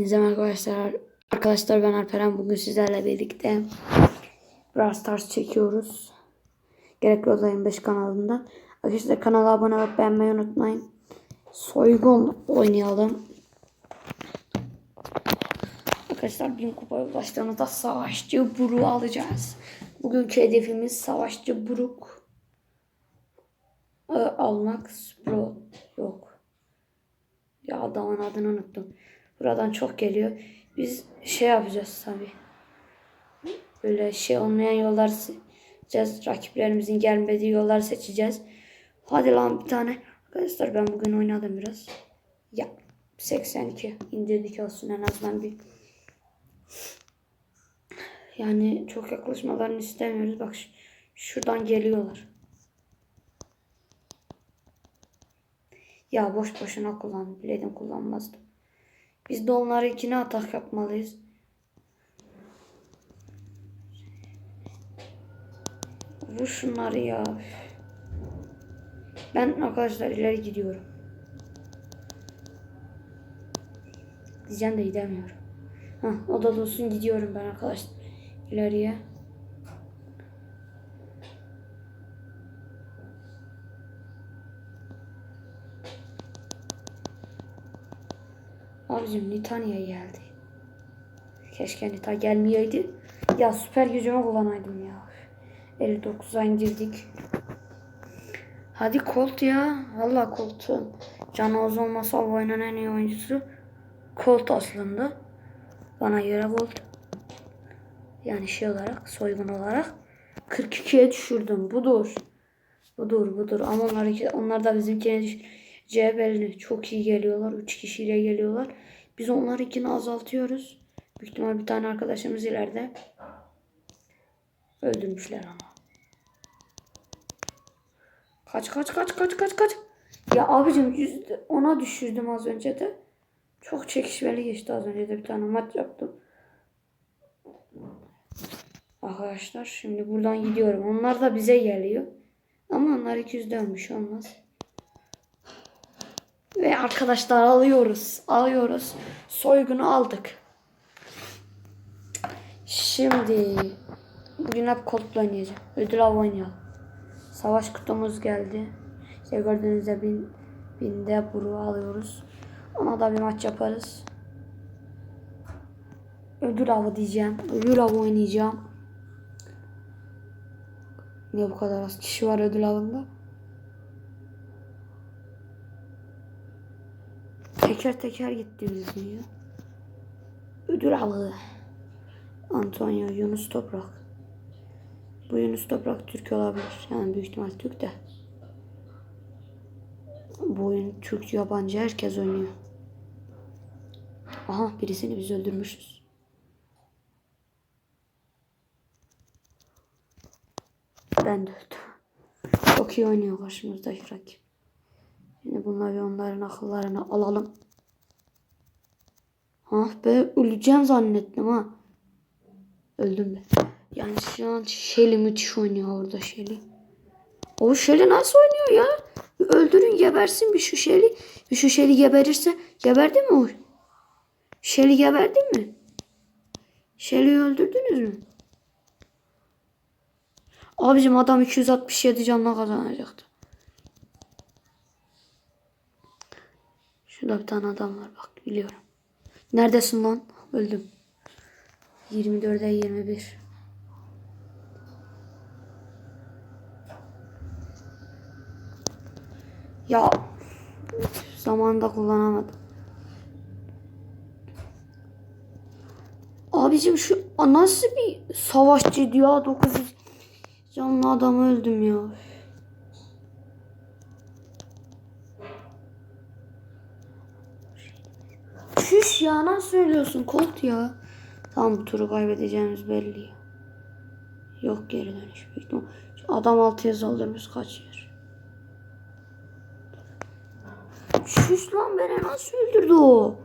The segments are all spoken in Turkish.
Merhaba arkadaşlar. Arkadaşlar ben Alperen. Bugün sizlerle birlikte Brawl Stars çekiyoruz. Gerekli Oda 25 kanalından. Arkadaşlar kanala abone olup beğenmeyi unutmayın. Soygun oynayalım. Arkadaşlar bin kupaya ulaştığımızda savaşçı Buruk'u alacağız. Bugünkü hedefimiz savaşçı Buruk e, almak. Pro yok. Ya adamın adını unuttum. Buradan çok geliyor. Biz şey yapacağız tabi. Böyle şey olmayan yollar seçeceğiz. Rakiplerimizin gelmediği yollar seçeceğiz. Hadi lan bir tane. Arkadaşlar ben bugün oynadım biraz. Ya 82 indirdik olsun en azından bir. Yani çok yaklaşmalarını istemiyoruz. Bak şuradan geliyorlar. Ya boş boşuna kullan. Bileydim kullanmazdım. Biz de onlara ikine atak yapmalıyız. Vur şunları ya. Ben arkadaşlar ileri gidiyorum. Diyeceğim de gidemiyorum. Hah, o da olsun gidiyorum ben arkadaşlar. ileriye. Abicim Nitanya geldi. Keşke Nita gelmeyeydi. Ya süper gücümü kullanaydım ya. 59'a indirdik. Hadi Colt ya. Valla Colt'un canı az olmasa oyunun en iyi oyuncusu Colt aslında. Bana göre Colt. Yani şey olarak, soygun olarak 42'ye düşürdüm. Budur. Budur, budur. Ama onlar, onlar da bizimkine belli. Çok iyi geliyorlar. 3 kişiyle geliyorlar. Biz onlarınkini azaltıyoruz. Büyük ihtimal bir tane arkadaşımız ileride. Öldürmüşler ama. Kaç kaç kaç kaç kaç kaç. Ya abicim yüzde ona düşürdüm az önce de. Çok çekişmeli geçti az önce de bir tane maç yaptım. Arkadaşlar şimdi buradan gidiyorum. Onlar da bize geliyor. Ama onlar 200 dönmüş olmaz. Ve arkadaşlar alıyoruz. Alıyoruz. Soygunu aldık. Şimdi bugün hep Colt'la oynayacağım. Ödül avı oynayalım. Savaş kutumuz geldi. İşte gördüğünüz gibi bin, binde buru alıyoruz. Ona da bir maç yaparız. Ödül avı diyeceğim. Ödül avı oynayacağım. Niye bu kadar az kişi var ödül avında? Teker teker gitti bizim ya. Ödül avı. Antonio Yunus Toprak. Bu Yunus Toprak Türk olabilir. Yani büyük ihtimal Türk de. Bu oyun Türk yabancı herkes oynuyor. Aha birisini biz öldürmüşüz. Ben de öldüm. Çok iyi oynuyor karşımızdaki rakip. Şimdi bunlar ve onların akıllarını alalım. Ah be öleceğim zannettim ha. Öldüm be. Yani şu an Shelly müthiş oynuyor orada Shelly. O Shelly nasıl oynuyor ya? Öldürün gebersin bir şu Shelly. Bir şu Shelly geberirse. Geberdi mi o? Shelly geberdi mi? Shelly'yi öldürdünüz mü? Abicim adam 267 canla kazanacaktı. Şurada bir tane adam var bak biliyorum. Neredesin lan? Öldüm. 24'e 21. Ya zamanında kullanamadım. Abicim şu nasıl bir savaşçı diyor 900 canlı adamı öldüm ya. Ya nasıl söylüyorsun Colt ya. Tam turu kaybedeceğimiz belli. Yok geri dönüş. Büyük ihtimal- Adam altı yazı öldürmüş kaçıyor. Şüş lan beni nasıl öldürdü o?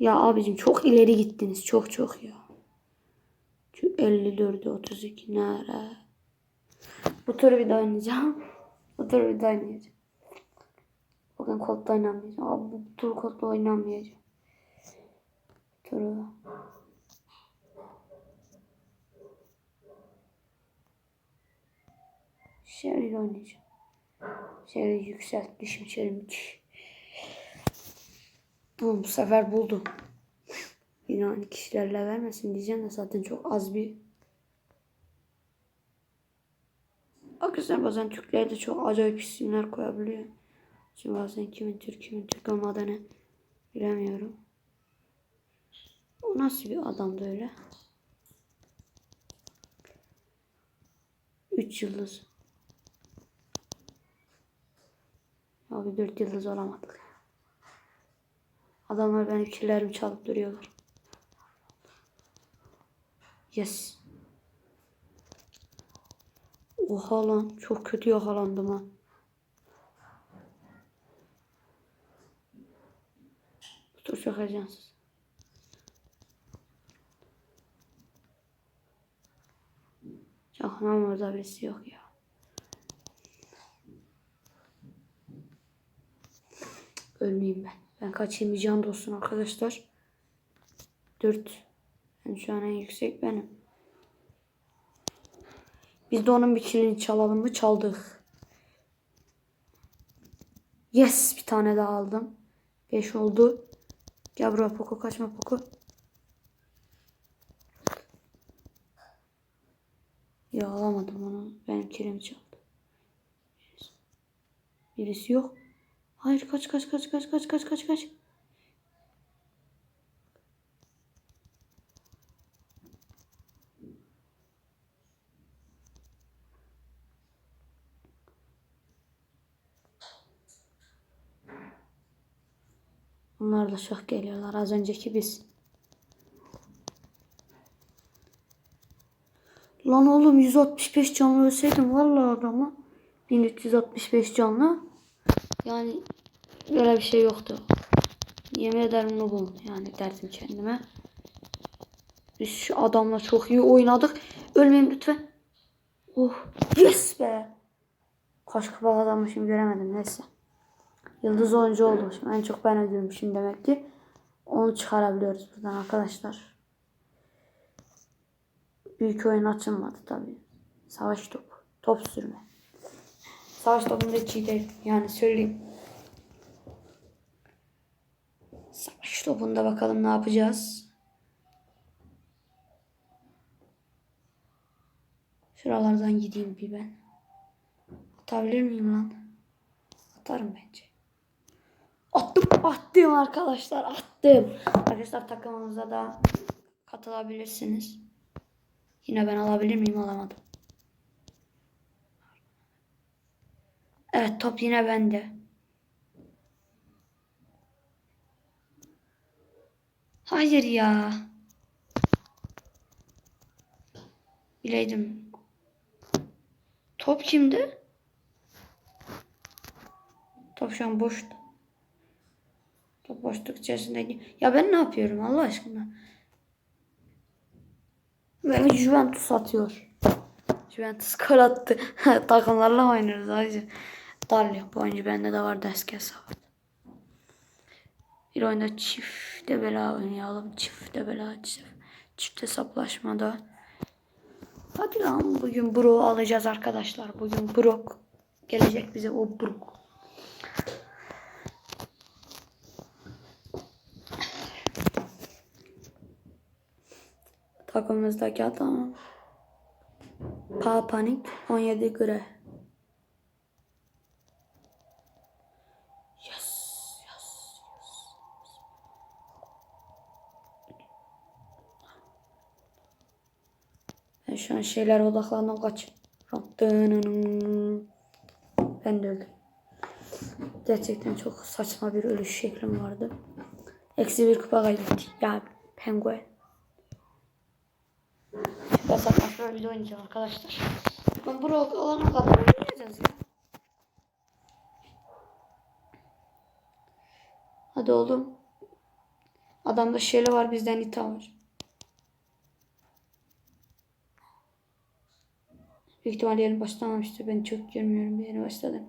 Ya abicim çok ileri gittiniz. Çok çok ya. Şu 54'e 32 nere? Bu turu bir daha oynayacağım. Bu turu bir daha oynayacağım. Bugün kodda oynamayacağım. Abi bu tur kodda oynamayacağım. Turu. Şöyle oynayacağım. Şöyle yükseltmişim şöyle Ama bu sefer buldum. Yine aynı kişilerle vermesin diyeceğim de zaten çok az bir Arkadaşlar bazen Türkler de çok acayip isimler koyabiliyor. Şimdi bazen kimin Türk kimin Türk olmadığını bilemiyorum. O nasıl bir adamdı öyle? Üç yıldız. Abi dört yıldız olamadık. Adamlar benim killerimi çalıp duruyorlar. Yes. Oha lan çok kötü yakalandım ha. Bu tur çok heyecansız. Çakmam orada birisi yok ya. Ölmeyeyim ben. Ben kaçayım bir can olsun arkadaşlar. 4. Yani şu an en yüksek benim. Biz de onun bir kilini çalalım mı? Çaldık. Yes bir tane daha aldım. 5 oldu. Gel buraya Poco kaçma Poco. Ya alamadım onu. Benim kilimi çaldı. Birisi yok. Hayır kaç kaç kaç kaç kaç kaç kaç kaç. Onlar da çok geliyorlar. Az önceki biz. Lan oğlum 165 canlı ölseydim vallahi adamı. 1365 canlı. Yani böyle bir şey yoktu. Yemin ederim noobum yani derdim kendime. Biz şu adamla çok iyi oynadık. Ölmeyin lütfen. Oh yes be. Kaç kapak adammışım göremedim neyse. Yıldız oyuncu oldu. Şimdi en çok ben ödülmüşüm demek ki. Onu çıkarabiliyoruz buradan arkadaşlar. Büyük oyun açılmadı tabii. Savaş topu. Top sürme. Savaş topunda iyi değil. Yani söyleyeyim. Savaş topunda bakalım ne yapacağız. Şuralardan gideyim bir ben. Atabilir miyim lan? Atarım bence. Attım. Attım arkadaşlar. Attım. Arkadaşlar takımımıza da katılabilirsiniz. Yine ben alabilir miyim? Alamadım. Evet top yine bende. Hayır ya. Bileydim. Top kimde? Top şu an boştu. Top boşluk içerisindeydi. Ya ben ne yapıyorum Allah aşkına? Beni Juventus atıyor. Juventus gol attı. Takımlarla oynuyoruz hacı. Darlıyor. Bu oyuncu bende de var eski hesap. Bir oyunda çift de bela oynayalım. Çift de bela çift. Çift hesaplaşmada. Hadi lan bugün Brock'u alacağız arkadaşlar. Bugün Brock gelecek bize o Brock. Takımımızdaki adam Pa Panik 17 gre. Yes, yes, yes. Ben şu an şeylere odaklandım kaç. Ben de öldüm. Gerçekten çok saçma bir ölüş şeklim vardı. Eksi bir kupa kaybettik. Ya penguen. Hesaplaşma video oynayacağım arkadaşlar. Ben buraya olana kadar oynayacağız ya. Hadi oğlum. Adamda Şeli var bizden Nita var. Büyük ihtimalle yeni başlamamıştır. Ben çok görmüyorum bir yeni başladım.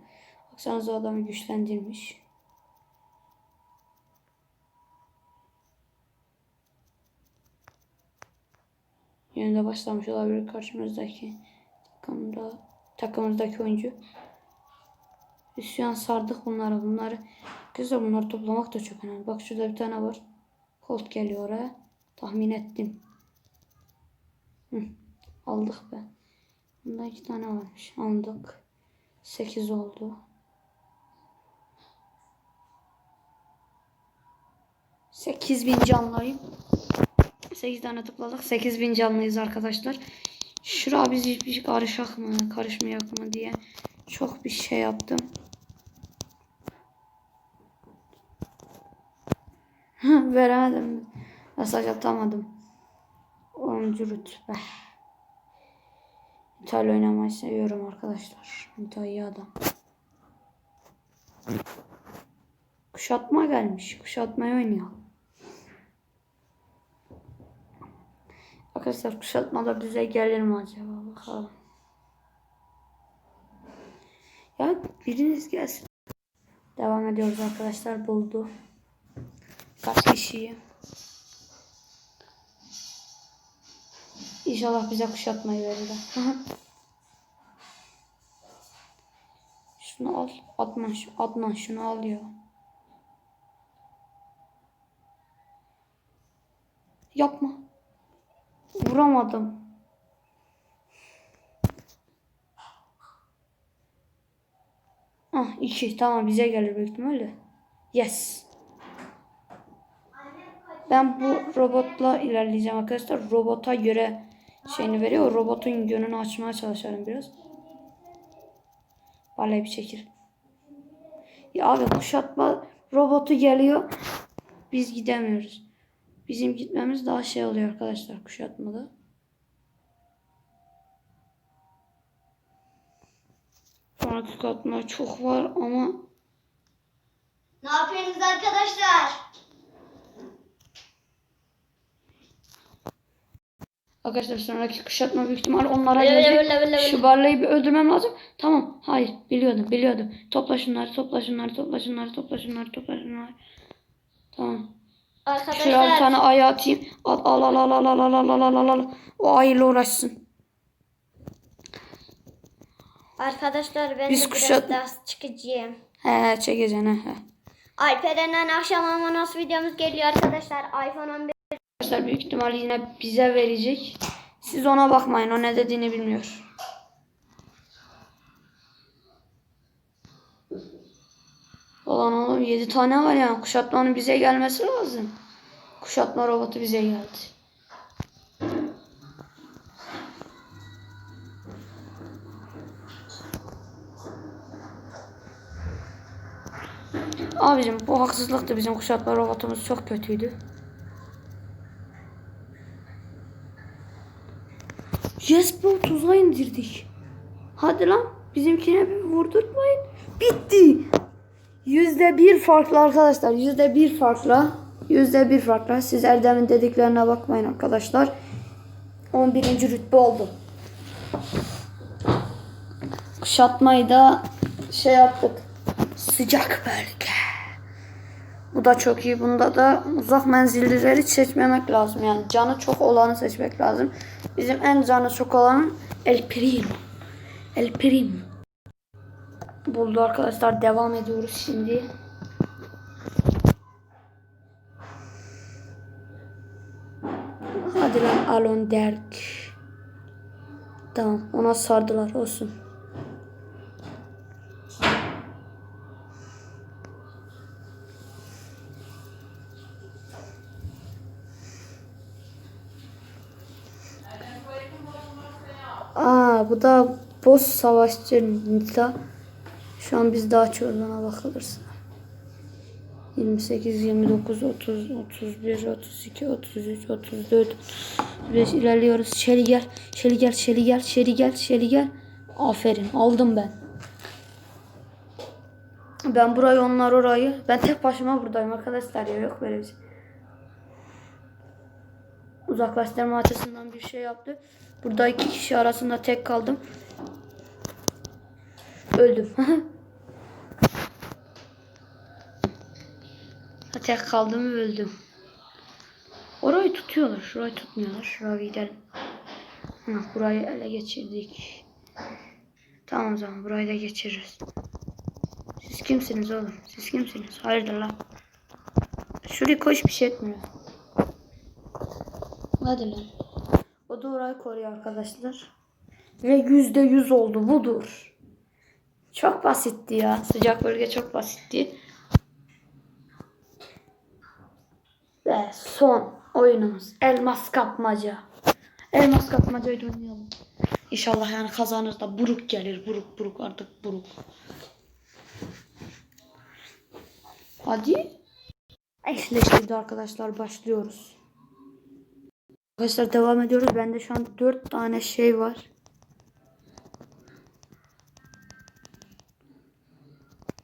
Baksanıza adamı güçlendirmiş. Yeni de başlamış olabilir karşımızdaki takımda takımımızdaki oyuncu. Biz sardık bunları. Bunları kızlar bunları toplamak da çok önemli. Bak şurada bir tane var. Colt geliyor oraya. Tahmin ettim. Hı, aldık be. Bunda iki tane varmış. Aldık. Sekiz oldu. Sekiz bin canlıyım. 8 tane tıkladık. 8000 canlıyız arkadaşlar. Şura biz hiçbir şey karışak mı, karışmayak mı diye çok bir şey yaptım. Veremedim. Mesaj atamadım. 10. rütbe. İtalya oynamayı seviyorum arkadaşlar. İtalya adam. Kuşatma gelmiş. Kuşatmayı oynayalım. Arkadaşlar kuşatmada bize gelir mi acaba bakalım. Ya biriniz gelsin. Devam ediyoruz arkadaşlar buldu. Kaç kişiyi. İnşallah bize kuşatmayı verirler. şunu al. Adnan, şu, Adnan şunu al ya. Yapma. Vuramadım. Ah iki. Tamam bize gelir büyük ihtimalle. Yes. Ben bu robotla ilerleyeceğim arkadaşlar. Robota göre şeyini veriyor. Robotun yönünü açmaya çalışıyorum biraz. Vallahi bir çekil. Ya abi kuşatma robotu geliyor. Biz gidemiyoruz. Bizim gitmemiz daha şey oluyor arkadaşlar kuşatmada. Sonraki katma çok var ama Ne yapıyorsunuz arkadaşlar? Arkadaşlar sonraki kuşatma büyük ihtimal onlara gelecek. Şu barlayı bir öldürmem lazım. Tamam. Hayır. Biliyordum. Biliyordum. Topla şunları. Topla şunları. Topla şunları. Topla şunları. Topla şunları. Tamam. Şuraya bir Arkadaşlar tane ayı atayım. Al al al al al al al al al al al. O ayıyla uğraşsın. Arkadaşlar ben Biz de biraz kuşat- ders çıkacağım. He çekeceksin he. Alperen'den akşam Amanos videomuz geliyor arkadaşlar. iPhone 11 Arkadaşlar büyük ihtimal yine bize verecek. Siz ona bakmayın. O ne dediğini bilmiyor. Ulan oğlum 7 tane var ya. Kuşatmanın bize gelmesi lazım. Kuşatma robotu bize geldi. Abicim bu haksızlıktı. Bizim kuşatma robotumuz çok kötüydü. Yes bu tuzağa indirdik. Hadi lan bizimkine bir vurdurtmayın. Bitti. Yüzde bir farklı arkadaşlar. Yüzde bir farklı. Yüzde bir farklı. Siz Erdem'in dediklerine bakmayın arkadaşlar. 11. rütbe oldu. Kuşatmayı da şey yaptık. Sıcak bölge. Bu da çok iyi. Bunda da uzak menzillileri seçmemek lazım. Yani canı çok olanı seçmek lazım. Bizim en canı çok olan El Primo. El Primo. Buldu arkadaşlar. Devam ediyoruz şimdi. Hadi lan Alon Derk. Tamam ona sardılar olsun. Bu da boss savaşçı Nita. Şu an biz daha çoğuna bakılırsa. 28, 29, 30, 31, 32, 33, 34, 35 ilerliyoruz. Şeli gel, Şeli gel, Şeli gel, Şeli gel, Şeli gel. Aferin aldım ben. Ben burayı onlar orayı. Ben tek başıma buradayım arkadaşlar ya yok böyle bir şey. Uzaklaştırma açısından bir şey yaptı. Burada iki kişi arasında tek kaldım. Öldüm. tek kaldım ve öldüm. Orayı tutuyorlar. Şurayı tutmuyorlar. Şuraya gidelim. Ha, burayı ele geçirdik. Tamam o zaman burayı da geçiririz. Siz kimsiniz oğlum? Siz kimsiniz? Hayırdır lan? Şuraya koş bir şey etmiyor. Hadi lan. O da orayı koruyor arkadaşlar. Ve yüzde yüz oldu budur. Çok basitti ya. Sıcak bölge çok basitti. Ve son oyunumuz elmas kapmaca. Elmas kapmacayı oynayalım. İnşallah yani kazanır da buruk gelir. Buruk buruk artık buruk. Hadi. Eşleştirdi arkadaşlar başlıyoruz. Arkadaşlar devam ediyoruz. Bende şu an 4 tane şey var.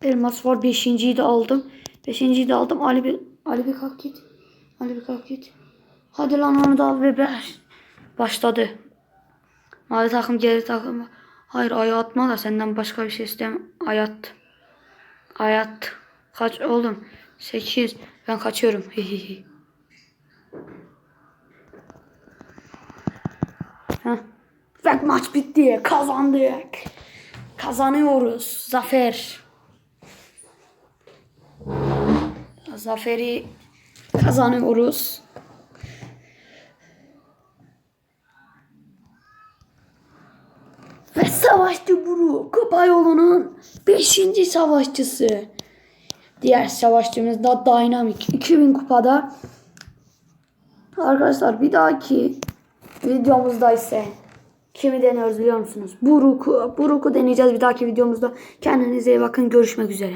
Elmas var. Beşinciyi de aldım. Beşinciyi de aldım. Ali bir, Ali bir kalk git. Ali bir kalk git. Hadi lan onu da al ve baş- başladı. Mavi takım geri takım. Hayır ayağı atma da senden başka bir şey istemem. Ayat. Ayat. Kaç oğlum? 8. Ben kaçıyorum. Hihihi. Ve maç bitti. Kazandık. Kazanıyoruz. Zafer. Zaferi kazanıyoruz. Ve savaşçı Buru Kupa yolunun 5. savaşçısı. Diğer savaşçımız da Dynamic 2000 kupada. Arkadaşlar bir dahaki videomuzda ise kimi deniyoruz biliyor musunuz? Buruk'u. Buruk'u deneyeceğiz bir dahaki videomuzda. Kendinize iyi bakın. Görüşmek üzere.